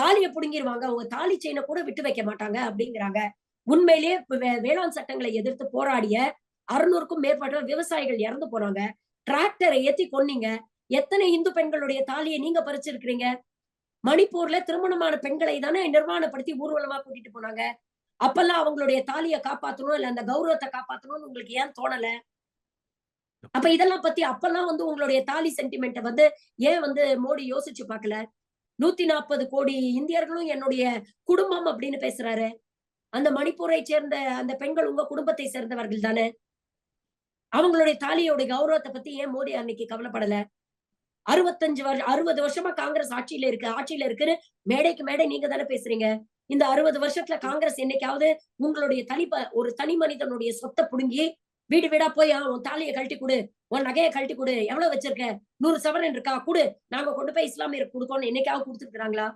தாலிய புடுங்கிருவாங்க. அவங்க தாலி செயினை கூட விட்டு வைக்க மாட்டாங்க அப்படிங்கிறாங்க. உண்மையிலேயே வே- வேளாண் சட்டங்களை எதிர்த்து போராடிய அறுநூறுக்கும் மேற்பட்ட விவசாயிகள் இறந்து போறாங்க டிராக்டரை ஏத்தி கொன்னீங்க. எத்தனை இந்து பெண்களுடைய தாலியை நீங்க பறிச்சிருக்கிறீங்க? மணிப்பூர்ல திருமணமான பெண்களை தானே நிர்வாணப்படுத்தி ஊர்வலமா கூட்டிட்டு போனாங்க. அப்பெல்லாம் அவங்களுடைய தாலியை காப்பாத்தணும் இல்ல அந்த கௌரவத்தை காப்பாத்தணும்னு உங்களுக்கு ஏன் தோணல? அப்ப இதெல்லாம் பத்தி அப்பெல்லாம் வந்து உங்களுடைய தாலி சென்டிமெண்ட்டை வந்து ஏன் வந்து மோடி யோசிச்சு பாக்கல நூத்தி நாற்பது கோடி இந்தியர்களும் என்னுடைய குடும்பம் அப்படின்னு பேசுறாரு. அந்த மணிப்பூரை சேர்ந்த அந்த பெண்கள் உங்க குடும்பத்தை சேர்ந்தவர்கள் தானே? அவங்களுடைய தாலியோட கௌரவத்தை பத்தி ஏன் மோடி அன்னைக்கு கவலைப்படல? அறுபத்தஞ்சு வருஷம் அறுபது வருஷமா காங்கிரஸ் ஆட்சியில இருக்கு ஆட்சியில இருக்குன்னு மேடைக்கு மேடை நீங்க தானே பேசுறீங்க. இந்த அறுபது வருஷத்துல காங்கிரஸ் என்னைக்காவது உங்களுடைய தனி ப- ஒரு தனி மனிதனுடைய சொத்தை புடுங்கி வீடு வீடா போய் உன் தாலியை கழட்டி கொடு உன் நகையை கழட்டி கொடு எவ்வளவு வச்சிருக்க? நூறு சவரன் இருக்கா? கொடு நாங்க கொண்டு போய் இஸ்லாமியருக்கு கொடுக்கோம்னு என்னைக்காவது கொடுத்துருக்காங்களா